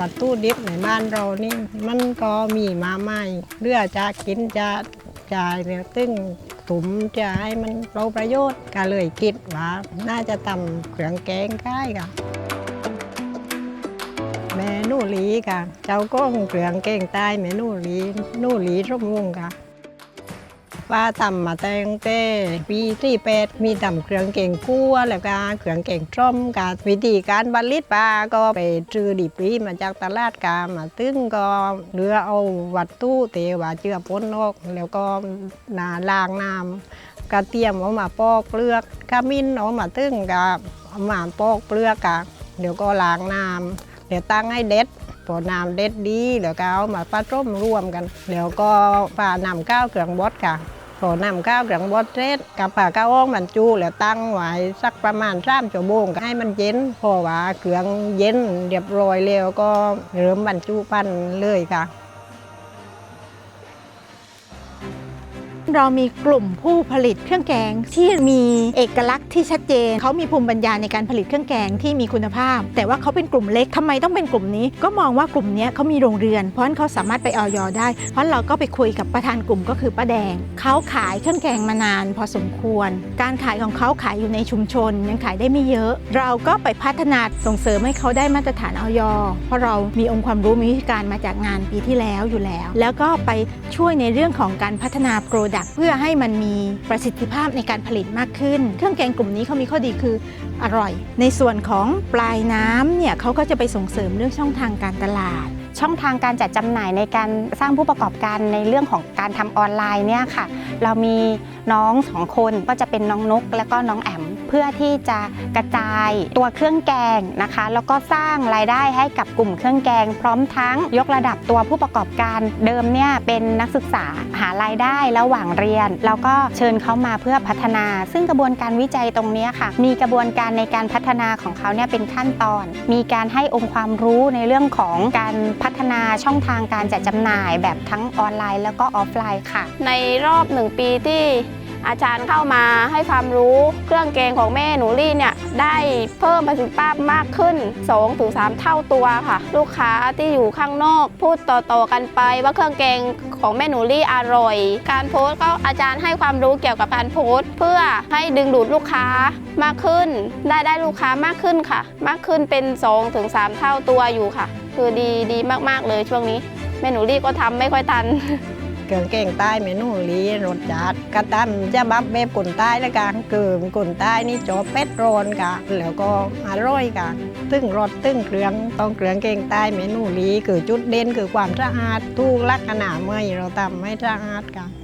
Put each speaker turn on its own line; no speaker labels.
วัตถุดิบในบ้านเรานี่มันก็มีมาใหม่เลือจะกินจะจ่ายเนี่ยตึ้งตุ่มจะให้มันเราประโยชน์ก็เลยคิดว่าน่าจะทำเครื่องแกงได้ค่ะแม่นูหลีค่ะ เจ้าก้องเครื่องแกงใต้แม่นูหลีนูหลีร่มวงค่ะ ว่าทำมาแต่งแต่ปีที่แปดมีทำเครื่องแกงคั่วแล้วก็เครื่องแกงต้มกับวิธีการบรรลิตปลาก็ไปซื้อดิบรีมาจากตลาดกามาตึ้งก็เรือเอาวัตถุเตว่าเจือพ้นออกแล้วก็นาล้างน้ำกระเทียมเอามาปอกเปลือกขมิ้นเอามาตึ้งกับเอามาปอกเปลือกกะเดี๋ยวก็ล้างน้ำเดี๋ยวตั้งให้เด็ดพอน้ำเด็ดดีเดี๋ยวก็เอามาปลาต้มรวมกันเดี๋ยวก็ปลานำข้าวเกลืองบดค่ะ พอนำข้าวกลังบดเสร็จกับผ่าข้าวอ้องบรรจุแล้วตั้งไว้สักประมาณสามชั่วโมงให้มันเย็นพอว่าเกลืองเย็นเรียบร้อยแล้วก็เริ่มบรรจุปั้นเลยค่ะ
เรามีกลุ่มผู้ผลิตเครื่องแกงที่มีเอกลักษณ์ที่ชัดเจน เขามีภูมิปัญญาในการผลิตเครื่องแกงที่มีคุณภาพ แต่ว่าเขาเป็นกลุ่มเล็กทำไมต้องเป็นกลุ่มนี้ ก็มองว่ากลุ่มนี้เขามีโรงเรือน เพราะฉะนั้นเขาสามารถไปออยได้ เพราะเราก็ไปคุยกับประธานกลุ่มก็คือป้าแดง เขาขายเครื่องแกงมานาน พอสมควร การขายของเขาขายอยู่ในชุมชน ยังขายได้ไม่เยอะ เราก็ไปพัฒนาส่งเสริมให้เขาได้มาตรฐานออยเพราะเรามีองค์ความรู้มีวิธีการมาจากงานปีที่แล้วอยู่แล้ว แล้วก็ไปช่วยในเรื่องของการพัฒนาโปรดักต์เพื่อให้มันมีประสิทธิภาพในการผลิตมากขึ้น เครื่องแกงกลุ่มนี้เขามีข้อดีคืออร่อย ในส่วนของปลายน้ำเนี่ยเขาก็จะไปส่งเสริมเรื่องช่องทางการตลาด
ช่องทางการจัดจำหน่ายในการสร้างผู้ประกอบการในเรื่องของการทำออนไลน์เนี่ยค่ะ เรามีน้องสองคนก็จะเป็นน้องนก และก็น้องแอมเพื่อที่จะกระจายตัวเครื่องแกงนะคะ แล้วก็สร้างรายได้ให้กับกลุ่มเครื่องแกง พร้อมทั้งยกระดับตัวผู้ประกอบการเดิมเนี่ยเป็นนักศึกษาหารายได้ระหว่างเรียน แล้วก็เชิญเขามาเพื่อพัฒนา ซึ่งกระบวนการวิจัยตรงนี้ค่ะ มีกระบวนการในการพัฒนาของเขาเนี่ยเป็นขั้นตอน มีการให้องค์ความรู้ในเรื่องของการพัฒนาช่องทางการจัดจำหน่ายแบบทั้งออนไลน์ แล้วก็ออฟไลน์ค่ะ
ในรอบหนึ่งปีที่ อาจารย์เข้ามาให้ความรู้เครื่องแกงของแม่หนูลี่เนี่ยได้เพิ่มประสิทธิภาพมากขึ้น 2-3 เท่าตัวค่ะ ลูกค้าที่อยู่ข้างนอก พูดต่อๆกันไปว่าเครื่องแกงของแม่หนูลี่อร่อย การโพสต์ก็อาจารย์ให้ความรู้เกี่ยวกับการโพสต์เพื่อให้ดึงดูดลูกค้ามากขึ้น ได้ได้ลูกค้ามากขึ้นค่ะ มากขึ้นเป็น 2-3 เท่าตัวอยู่ค่ะ คือดีดีมากๆเลยช่วงนี้แม่หนูลี่ก็ทำไม่ค่อยทัน
เกลืองแกงใต้เมนูหลีรสจัดกระตั้มจะบับเบบคนใต้แล้วกันเกิมคนใต้นี่จอเป็ดโรนกะแล้วก็อร่อยกะตึ้งรสตึ้งเครื่องต้องเครื่องแกงใต้เมนูหลีคือจุดเด่นคือความสะอาดทุกลักษณะเมื่อเราทำไม่สะอาดกัน